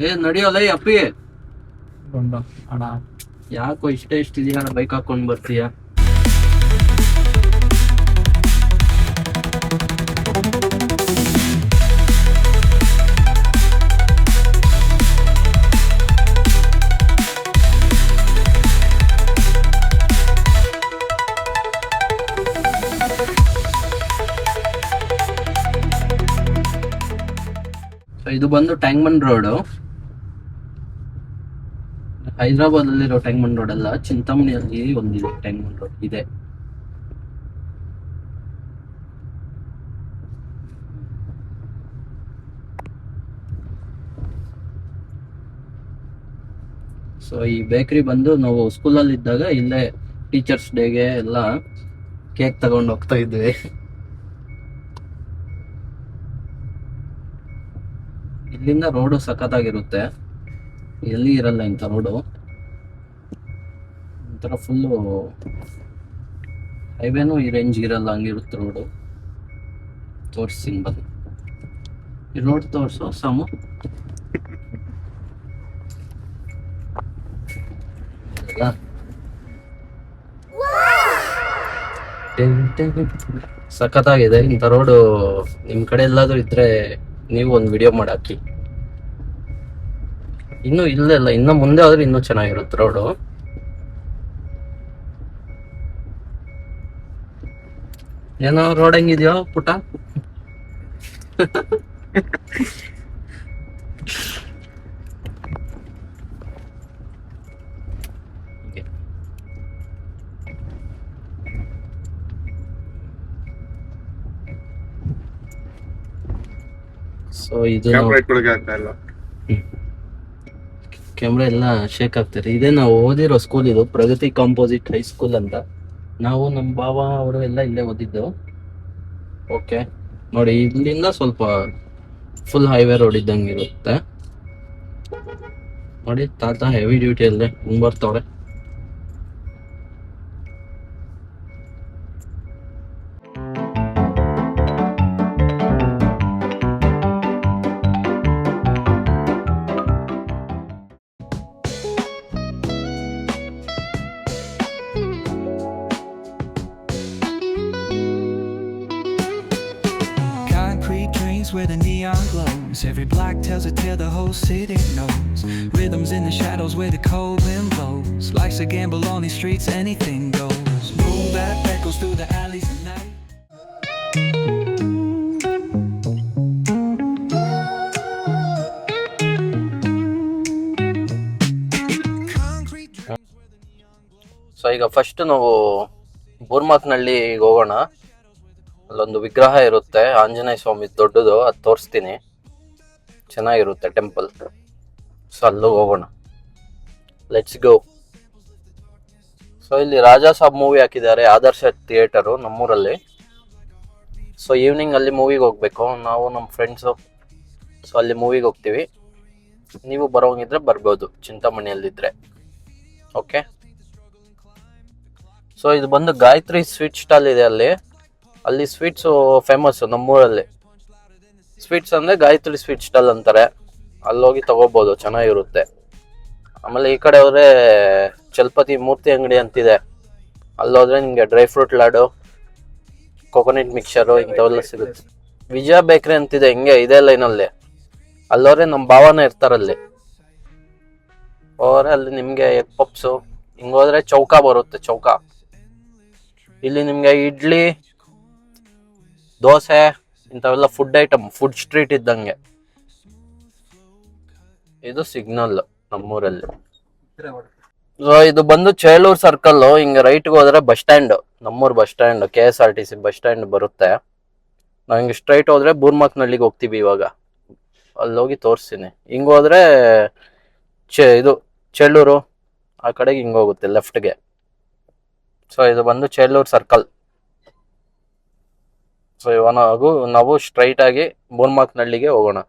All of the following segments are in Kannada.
ಏ ನಡಿಯೋಲ್ಲ ಅಪ್ಪಿ ಗೊಂಡು ಅಣ್ಣ ಯಾಕೋ ಇಷ್ಟ ಇಷ್ಟ ಇದೆಯಾ ಬೈಕ್ ಹಾಕೊಂಡ್ ಬರ್ತೀಯ ಇದು ಬಂದು ಟ್ಯಾಂಗ್ಮನ್ ರೋಡ್ ಹೈದರಾಬಾದ್ ಅಲ್ಲಿರೋ ಟ್ಯಾಂಗ್ಮನ್ ರೋಡ್ ಅಲ್ಲ, ಚಿಂತಾಮಣಿಯಲ್ಲಿ ಒಂದಿದೆ ಟ್ಯಾಂಗ್ಮನ್ ರೋಡ್ ಇದೆ. ಸೊ ಈ ಬೇಕರಿ ಬಂದು ನಾವು ಸ್ಕೂಲಲ್ಲಿ ಇದ್ದಾಗ ಇಲ್ಲೇ ಟೀಚರ್ಸ್ ಡೇಗೆ ಎಲ್ಲ ಕೇಕ್ ತಗೊಂಡು ಹೋಗ್ತಾ ಇದ್ವಿ. ಇಲ್ಲಿಂದ ರೋಡು ಸಖತ್ತಾಗಿರುತ್ತೆ. ಎಲ್ಲಿ ಇರಲ್ಲ ಇಂಥ ರೋಡು. ಒಂಥರ ಫುಲ್ಲು ಹೈವೇನೂ ಈ ರೇಂಜ್ ಇರಲ್ಲ ಹಂಗಿರುತ್ತೆ ರೋಡು. ತೋರಿಸ್ತೀನಿ ಬನ್ನಿ. ಈ ರೋಡ್ ತೋರಿಸು ಸಾಮು. ಸಖತ್ತಾಗಿದೆ. ಇಂಥ ರೋಡು ನಿಮ್ಮ ಕಡೆ ಎಲ್ಲಾದ್ರೂ ಇದ್ರೆ ನೀವು ಒಂದು ವಿಡಿಯೋ ಮಾಡಾಕಿ. ಇನ್ನು ಇಲ್ಲೇ ಇಲ್ಲ ಇನ್ನು ಮುಂದೆ ಆದ್ರೆ ಇನ್ನೂ ಚೆನ್ನಾಗಿರುತ್ತೆ ರೋಡು ಏನೋ ರೋಡ್ ಹೆಂಗಿದ್ಯೋ ಪುಟ? ಸೊ ಇದು ಕ್ಯಾಮ್ರಾ ಎಲ್ಲ. ಶೇಕ್ ಆಗ್ತಾರೆ ಇದೇ ನಾವು ಓದಿರೋ ಸ್ಕೂಲ್ ಇದು ಪ್ರಗತಿ ಕಾಂಪೋಸಿಟ್ ಹೈ ಸ್ಕೂಲ್ ಅಂತ. ನಾವು ನಮ್ಮ ಬಾವ ಅವರು ಎಲ್ಲ ಇಲ್ಲೇ ಓದಿದ್ದು. ಓಕೆ ನೋಡಿ ಇಲ್ಲಿಂದ ಸ್ವಲ್ಪ ಫುಲ್ ಹೈವೇ ರೋಡ್ ಇದ್ದಂಗೆ ಇರುತ್ತೆ. ನೋಡಿ ತಾತ ಹೆವಿ ಡ್ಯೂಟಿ ಅಲ್ಲೇ ಹಿಂಗ್ Every block tells a tale the whole city knows. Rhythms in the shadows where the cold wind blows. Life's a gamble on these streets, anything goes. Move that echoes through the alleys at night. So ಈಗ ಫಸ್ಟ್ ನಾವು ಬೂರ್ಮಾಕ್ನಳ್ಳಿಗೆ ಹೋಗೋಣ ಅಲ್ಲೊಂದು ವಿಗ್ರಹ ಇರುತ್ತೆ ಆಂಜನೇಯ ಸ್ವಾಮಿ ದೊಡ್ಡದು ಅದು ತೋರಿಸ್ತೀನಿ ಚೆನ್ನಾಗಿರುತ್ತೆ ಟೆಂಪಲ್. ಸೊ ಅಲ್ಲಿಗೆ ಹೋಗೋಣ. ಲೆಟ್ಸ್ ಗೋ ಸೊ ಇಲ್ಲಿ ರಾಜಾ ಸಾಬ್ ಮೂವಿ ಹಾಕಿದ್ದಾರೆ, ಆದರ್ಶ ಥಿಯೇಟರು ನಮ್ಮೂರಲ್ಲಿ. ಸೊ ಈವ್ನಿಂಗ್ ಅಲ್ಲಿ ಮೂವಿಗೆ ಹೋಗ್ಬೇಕು. ನಾವು ನಮ್ಮ ಫ್ರೆಂಡ್ಸು ಸೊ ಅಲ್ಲಿ ಮೂವಿಗೆ ಹೋಗ್ತೀವಿ. ನೀವು ಬರೋಂಗಿದ್ರೆ ಬರ್ಬೋದು ಚಿಂತಾಮಣಿಯಲ್ಲಿದ್ದರೆ ಓಕೆ ಸೊ ಇದು ಬಂದು ಗಾಯತ್ರಿ ಸ್ವೀಟ್ ಸ್ಟಾಲ್ ಇದೆ ಅಲ್ಲಿ. ಅಲ್ಲಿ ಸ್ವೀಟ್ಸು ಫೇಮಸ್ಸು ನಮ್ಮೂರಲ್ಲಿ. ಸ್ವೀಟ್ಸ್ ಅಂದರೆ ಗಾಯತ್ರಿ ಸ್ವೀಟ್ ಸ್ಟಾಲ್ ಅಂತಾರೆ. ಅಲ್ಲಿ ಹೋಗಿ ತಗೋಬಹುದು ಚೆನ್ನಾಗಿರುತ್ತೆ. ಆಮೇಲೆ ಈ ಕಡೆ ಹೋದ್ರೆ ಚಲಪತಿ ಮೂರ್ತಿ ಅಂಗಡಿ ಅಂತಿದೆ. ಅಲ್ಲಿ ನಿಮಗೆ dry fruit laddu coconut mixer ಇಂಥವೆಲ್ಲ ಸಿಗುತ್ತೆ. ವಿಜಯ ಬೇಕ್ರಿ ಅಂತಿದೆ, ಹಿಂಗೆ ಇದೇ ಲೈನಲ್ಲಿ ಅಲ್ಲೋದ್ರೆ ನಮ್ಮ ಭಾವನ ಇರ್ತಾರಲ್ಲಿ ಹೋದ್ರೆ ಅಲ್ಲಿ ನಿಮಗೆ ಎಗ್ ಪಪ್ಸು ಹಿಂಗೋದ್ರೆ ಚೌಕ ಬರುತ್ತೆ, ಚೌಕ. ಇಲ್ಲಿ ನಿಮಗೆ ಇಡ್ಲಿ, ದೋಸೆ ಇಂಥವೆಲ್ಲ ಫುಡ್ ಐಟಮ್ ಫುಡ್ ಸ್ಟ್ರೀಟ್ ಇದ್ದಂಗೆ. ಇದು ಸಿಗ್ನಲ್ ನಮ್ಮೂರಲ್ಲಿ. ಸೊ ಇದು ಬಂದು ಚೇಳೂರ್ ಸರ್ಕಲ್ ಹಿಂಗೆ ರೈಟ್ಗೆ ಹೋದ್ರೆ ಬಸ್ ಸ್ಟ್ಯಾಂಡ್ ನಮ್ಮೂರ್ bus stand K S R T C bus stand ಬರುತ್ತೆ. ನಾವು ಹಿಂಗೆ ಸ್ಟ್ರೈಟ್ ಹೋದ್ರೆ ಬೂರ್ಮಾಕ್ನಳ್ಳಿಗೆ ಹೋಗ್ತೀವಿ ಇವಾಗ. ಅಲ್ಲಿ ಹೋಗಿ ತೋರಿಸ್ತೀನಿ. ಹಿಂಗೆ ಹೋದ್ರೆ ಚೆ, ಇದು ಚೇಳೂರು, ಆ ಕಡೆಗೆ ಹಿಂಗೆ ಹೋಗುತ್ತೆ ಲೆಫ್ಟ್ಗೆ ಸೊ ಇದು ಬಂದು ಚೇಳೂರ್ ಸರ್ಕಲ್ ಸೊ ಇವಾಗ ನಾವು ಸ್ಟ್ರೈಟ್ ಆಗಿ ಬೋರ್ಮಾಕ್ನಹಳ್ಳಿಗೆ ಹೋಗೋಣ.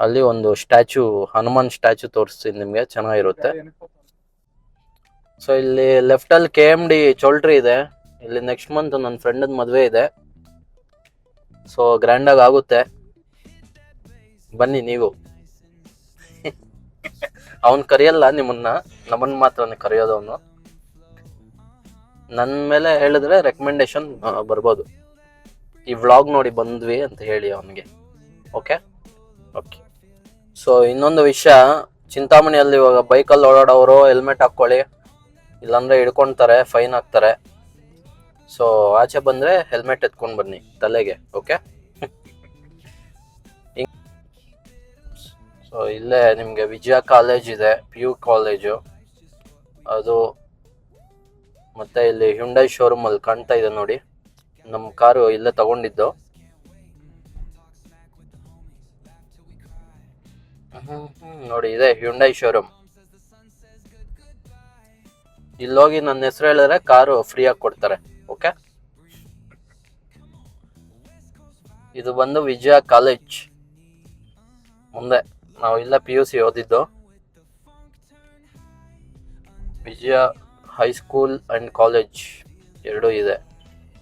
ಅಲ್ಲಿ ಒಂದು ಸ್ಟ್ಯಾಚು ಹನುಮಾನ್ ಸ್ಟ್ಯಾಚು ತೋರಿಸ್ತೀನಿ ನಿಮಗೆ ಚೆನ್ನಾಗಿರುತ್ತೆ. ಸೊ ಇಲ್ಲಿ ಲೆಫ್ಟಲ್ಲಿ ಕೆ ಎಂ ಡಿ ಚೌಲ್ಟ್ರಿ ಇದೆ. ಇಲ್ಲಿ ನೆಕ್ಸ್ಟ್ ಮಂತ್ ನನ್ನ ಫ್ರೆಂಡ್ ಮದುವೆ ಇದೆ. ಸೊ ಗ್ರ್ಯಾಂಡಾಗಿ ಆಗುತ್ತೆ. ಬನ್ನಿ ನೀವು. ಅವನ್ ಕರೆಯಲ್ಲ ನಿಮ್ಮನ್ನ. ನಮ್ಮನ್ನ ಮಾತ್ರ ಕರೆಯೋದು ಅವನು. ನನ್ನ ಮೇಲೆ ಹೇಳಿದ್ರೆ ರೆಕಮೆಂಡೇಶನ್ ಬರ್ಬೋದು. ಈ ವ್ಲಾಗ್ ನೋಡಿ ಬಂದ್ವಿ ಅಂತ ಹೇಳಿ ಅವನಿಗೆ. ಓಕೆ ಓಕೆ ಸೊ ಇನ್ನೊಂದು ವಿಷಯ ಚಿಂತಾಮಣಿಯಲ್ಲಿ ಇವಾಗ ಬೈಕಲ್ಲಿ ಓಡಾಡೋರು ಹೆಲ್ಮೆಟ್ ಹಾಕ್ಕೊಳ್ಳಿ ಇಲ್ಲಾಂದ್ರೆ ಹಿಡ್ಕೊಳ್ತಾರೆ ಫೈನ್ ಹಾಕ್ತಾರೆ ಸೊ ಆಚೆ ಬಂದ್ರೆ ಹೆಲ್ಮೆಟ್ ಎತ್ಕೊಂಡು ಬನ್ನಿ ತಲೆಗೆ ಓಕೆ ಸೊ ಇಲ್ಲೇ ನಿಮಗೆ ವಿಜಯ ಕಾಲೇಜ್ ಇದೆ ಪಿ ಯು ಕಾಲೇಜು ಅದು ಮತ್ತೆ ಇಲ್ಲಿ ಹ್ಯುಂಡೈ ಶೋರೂಮ್ ಅಲ್ಲಿ ಕಾಣ್ತಾ ಇದೆ ನೋಡಿ. ನಮ್ಮ ಕಾರು ಇಲ್ಲೇ ತಗೊಂಡಿದ್ದು. ನೋಡಿ, ಇದೆ ಹ್ಯುಂಡೈ ಶೋರೂಮ್ ಇಲ್ಲೋಗಿ ನನ್ನ ಹೆಸರು ಹೇಳಿದ್ರೆ ಕಾರು ಫ್ರೀಯಾಗಿ ಕೊಡ್ತಾರೆ ಓಕೆ ಇದು ಬಂದು ವಿಜಯ ಕಾಲೇಜ್ ಮುಂದೆ, ನಾವು ಇಲ್ಲ ಪಿ ಯು ಸಿ ಓದಿದ್ದು. ವಿಜಯ ಹೈಸ್ಕೂಲ್ ಅಂಡ್ ಕಾಲೇಜ್ ಎರಡೂ ಇದೆ.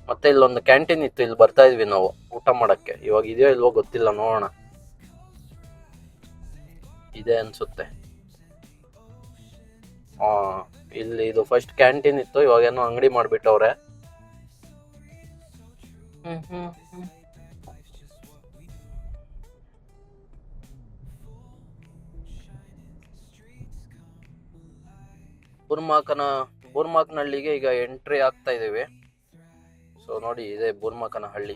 ಮತ್ತೆ ಇಲ್ಲೊಂದು ಕ್ಯಾಂಟೀನ್ ಇತ್ತು ಇಲ್ಲಿ ಬರ್ತಾ ಇದ್ವಿ ನಾವು ಊಟ ಮಾಡಕ್ಕೆ. ಇವಾಗ ಇದೆಯೋ ಇಲ್ವೋ ಗೊತ್ತಿಲ್ಲ ನೋಡೋಣ. ಇದೆ ಅನ್ಸುತ್ತೆ. ಆ ಇಲ್ಲಿ ಇದು ಫಸ್ಟ್ ಕ್ಯಾಂಟೀನ್ ಇತ್ತು ಇವಾಗ ಏನೋ ಅಂಗಡಿ ಮಾಡ್ಬಿಟ್ಟವ್ರೆ. ಬುರ್ಮಾಕನ ಬುರ್ಮಾಕನಹಳ್ಳಿಗೆ ಈಗ ಎಂಟ್ರಿ ಆಗ್ತಾ ಇದೀವಿ ಸೊ ನೋಡಿ, ಇದೆ ಬೂರ್ಮಕನ ಹಳ್ಳಿ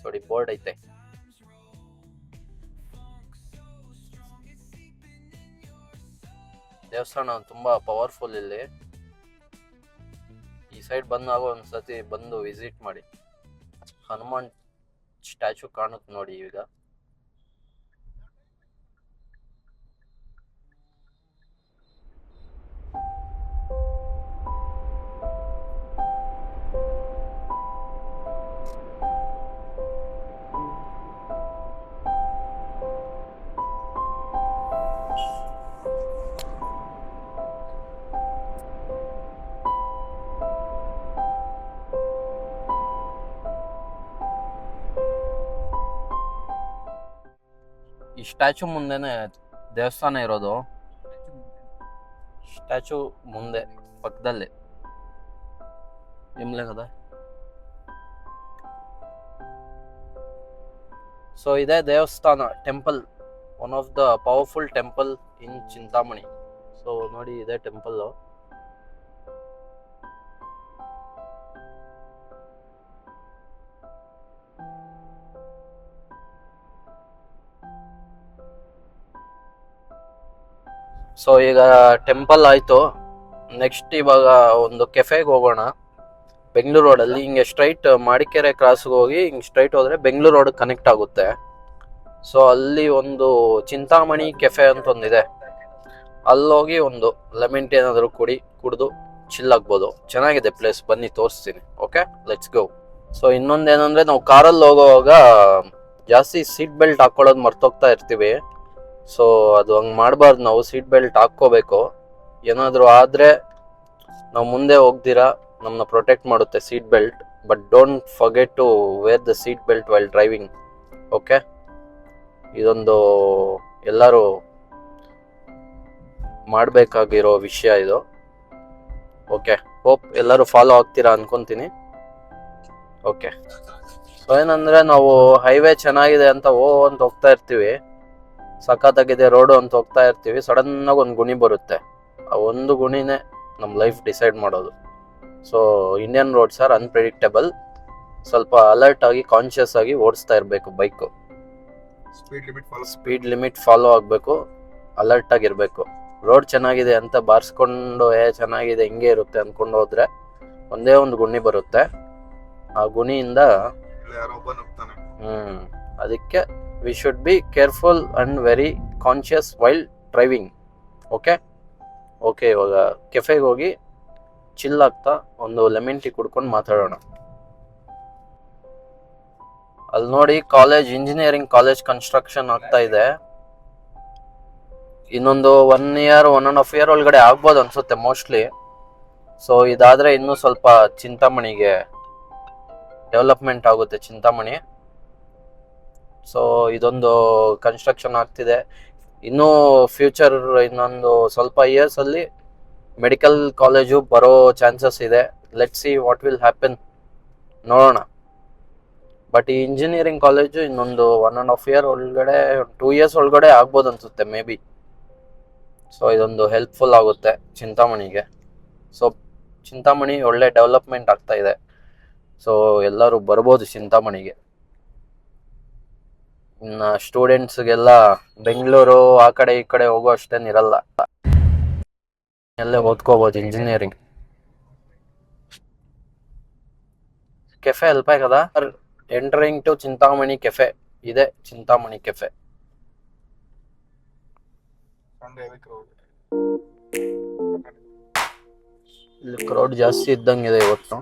ನೋಡಿ ಬೋರ್ಡ್ ಐತೆ. ದೇವಸ್ಥಾನ ತುಂಬಾ ಪವರ್ಫುಲ್ ಇಲ್ಲಿ. ಈ ಸೈಡ್ ಬಂದಾಗ ಒಂದ್ಸತಿ ಬಂದು ವಿಸಿಟ್ ಮಾಡಿ. ಹನುಮಾನ್ ಸ್ಟ್ಯಾಚು ಕಾಣುತ್ತೆ ನೋಡಿ ಈಗ. ಸ್ಟ್ಯಾಚು ಮುಂದೆನೆ ದೇವಸ್ಥಾನ ಇರೋದು. ಸ್ಟ್ಯಾಚು ಮುಂದೆ, ಪಕ್ಕದಲ್ಲಿ. ನಿಮ್ಲೆ ಕದ ಸೊ ಇದೇ ದೇವಸ್ಥಾನ temple one of the powerful temple in Chintamani so ನೋಡಿ ಇದೇ ಟೆಂಪಲ್ ಸೊ ಈಗ ಟೆಂಪಲ್ ಆಯ್ತು. ನೆಕ್ಸ್ಟ್ ಇವಾಗ ಒಂದು ಕೆಫೆಗೆ ಹೋಗೋಣ. ಬೆಂಗಳೂರು ರೋಡಲ್ಲಿ ಹಿಂಗೆ ಸ್ಟ್ರೈಟ್ ಮಾಡಿಕೆರೆ ಕ್ರಾಸ್ಗೆ ಹೋಗಿ ಹಿಂಗೆ ಸ್ಟ್ರೈಟ್ ಹೋದರೆ ಬೆಂಗಳೂರು ರೋಡ್ ಕನೆಕ್ಟ್ ಆಗುತ್ತೆ. ಸೊ ಅಲ್ಲಿ ಒಂದು ಚಿಂತಾಮಣಿ ಕೆಫೆ ಅಂತ ಒಂದಿದೆ. ಅಲ್ಲೋಗಿ ಒಂದು ಲೆಮನ್ ಟೀ ಏನಾದರೂ ಕುಡಿ, ಕುಡಿದು ಚಿಲ್ ಆಗ್ಬೋದು. ಚೆನ್ನಾಗಿದೆ ಪ್ಲೇಸ್ ಬನ್ನಿ, ತೋರಿಸ್ತೀನಿ. ಓಕೆ ಲೆಟ್ಸ್ ಗೋ ಸೊ ಇನ್ನೊಂದೇನಂದ್ರೆ ನಾವು ಕಾರಲ್ಲಿ ಹೋಗೋವಾಗ ಜಾಸ್ತಿ ಸೀಟ್ ಬೆಲ್ಟ್ ಹಾಕ್ಕೊಳ್ಳೋದು ಮರ್ತೋಗ್ತಾ ಇರ್ತೀವಿ. ಸೊ ಅದು ಹಂಗೆ ಮಾಡಬಾರ್ದು. ನಾವು ಸೀಟ್ ಬೆಲ್ಟ್ ಹಾಕ್ಕೋಬೇಕು. ಏನಾದರೂ ಆದರೆ ನಾವು ಮುಂದೆ ಹೋಗ್ದಿರಾ ನಮ್ಮನ್ನ ಪ್ರೊಟೆಕ್ಟ್ ಮಾಡುತ್ತೆ seat belt but don't forget to wear the seat belt while driving okay ಇದೊಂದು ಎಲ್ಲರೂ ಮಾಡಬೇಕಾಗಿರೋ ವಿಷಯ ಇದು. ಓಕೆ ಹೋಪ್ ಎಲ್ಲರೂ ಫಾಲೋ ಆಗ್ತೀರಾ ಅನ್ಕೊಂತೀನಿ. ಓಕೆ ಸೊ ಏನಂದರೆ ನಾವು ಹೈವೇ ಚೆನ್ನಾಗಿದೆ ಅಂತ ಓ ಅಂತ ಹೋಗ್ತಾ ಇರ್ತೀವಿ. ಸಖತ್ತಾಗಿದೆ ರೋಡು ಅಂತ ಹೋಗ್ತಾ ಇರ್ತೀವಿ ಸಡನ್ ಆಗಿ ಒಂದು ಗುಣಿ ಬರುತ್ತೆ. ಆ ಒಂದು ಗುಣಿನೇ ನಮ್ಮ ಲೈಫ್ ಡಿಸೈಡ್ ಮಾಡೋದು. So Indian roads are unpredictable ಸ್ವಲ್ಪ ಅಲರ್ಟ್ ಆಗಿ ಕಾನ್ಶಿಯಸ್ ಆಗಿ ಓಡಿಸ್ತಾ ಇರಬೇಕು bike speed limit follow speed limit follow ಆಗಬೇಕು. ಅಲರ್ಟ್ ಆಗಿರಬೇಕು ರೋಡ್ ಚೆನ್ನಾಗಿದೆ ಅಂತ ಬಾರಿಸ್ಕೊಂಡು ಏ ಚೆನ್ನಾಗಿದೆ ಹಿಂಗೆ ಇರುತ್ತೆ ಅಂದ್ಕೊಂಡು ಹೋದ್ರೆ ಒಂದೇ ಒಂದು ಗುಣಿ ಬರುತ್ತೆ. ಆ ಗುಣಿಯಿಂದ ಹ್ಮ್ ಅದಕ್ಕೆ we should be careful and very conscious while driving okay okay ಇವಾಗ ಕೆಫೆಗೆ ಹೋಗಿ ಚಿಲ್ ಆಗ್ತಾ ಒಂದು ಲೆಮನ್ ಟೀ ಕುಡ್ಕೊಂಡು ಮಾತಾಡೋಣ. ಅಲ್ಲಿ ನೋಡಿ ಕಾಲೇಜ್ ಇಂಜಿನಿಯರಿಂಗ್ ಕಾಲೇಜ್ ಕನ್ಸ್ಟ್ರಕ್ಷನ್ ಆಗ್ತಾ ಇದೆ. ಇನ್ನೊಂದು one year one and half year ಒಳಗಡೆ ಆಗ್ಬೋದು ಅನ್ಸುತ್ತೆ ಮೋಸ್ಟ್ಲಿ ಸೊ ಇದಾದರೆ ಇನ್ನೂ ಸ್ವಲ್ಪ ಚಿಂತಾಮಣಿಗೆ ಡೆವಲಪ್ಮೆಂಟ್ ಆಗುತ್ತೆ ಚಿಂತಾಮಣಿ. ಸೊ ಇದೊಂದು ಕನ್ಸ್ಟ್ರಕ್ಷನ್ ಆಗ್ತಿದೆ. ಇನ್ನೂ ಫ್ಯೂಚರ್ ಇನ್ನೊಂದು ಸ್ವಲ್ಪ ಇಯರ್ಸ್ ಅಲ್ಲಿ ಮೆಡಿಕಲ್ ಕಾಲೇಜು ಬರೋ ಚಾನ್ಸಸ್ ಇದೆ. Let see what will happen ನೋಡೋಣ. ಬಟ್ ಈ ಇಂಜಿನಿಯರಿಂಗ್ ಕಾಲೇಜು ಇನ್ನೊಂದು ಒನ್ ಆ್ಯಂಡ್ ಹಾಫ್ ಇಯರ್ ಒಳಗಡೆ ಟೂ ಇಯರ್ಸ್ ಒಳಗಡೆ ಆಗ್ಬೋದು ಅನ್ಸುತ್ತೆ ಮೇ ಬಿ ಸೊ ಇದೊಂದು ಹೆಲ್ಪ್ಫುಲ್ ಆಗುತ್ತೆ ಚಿಂತಾಮಣಿಗೆ. ಸೊ ಚಿಂತಾಮಣಿ ಒಳ್ಳೆ ಡೆವಲಪ್ಮೆಂಟ್ ಆಗ್ತಾ ಇದೆ. ಸೊ ಎಲ್ಲರೂ ಬರ್ಬೋದು ಚಿಂತಾಮಣಿಗೆ. ಸ್ಟೂಡೆಂಟ್ಸ್ಗೆಲ್ಲ ಬೆಂಗಳೂರು ಆ ಕಡೆ ಈ ಕಡೆ ಹೋಗೋ ಅಷ್ಟೇನಿರಲ್ಲ ಎಲ್ಲೇ ಓದ್ಕೋಬೋದು ಇಂಜಿನಿಯರಿಂಗ್ ಕೆಫೆ ಹೆಲ್ಪ್ ಕದಾ ಎಂಟರಿಂಗ್ ಟು ಚಿಂತಾಮಣಿ ಕೆಫೆ. ಇದೆ ಚಿಂತಾಮಣಿ ಕೆಫೆ. ಇಲ್ಲಿ ಕ್ರೌಡ್ ಜಾಸ್ತಿ ಇದ್ದಂಗಿದೆ ಇವತ್ತು.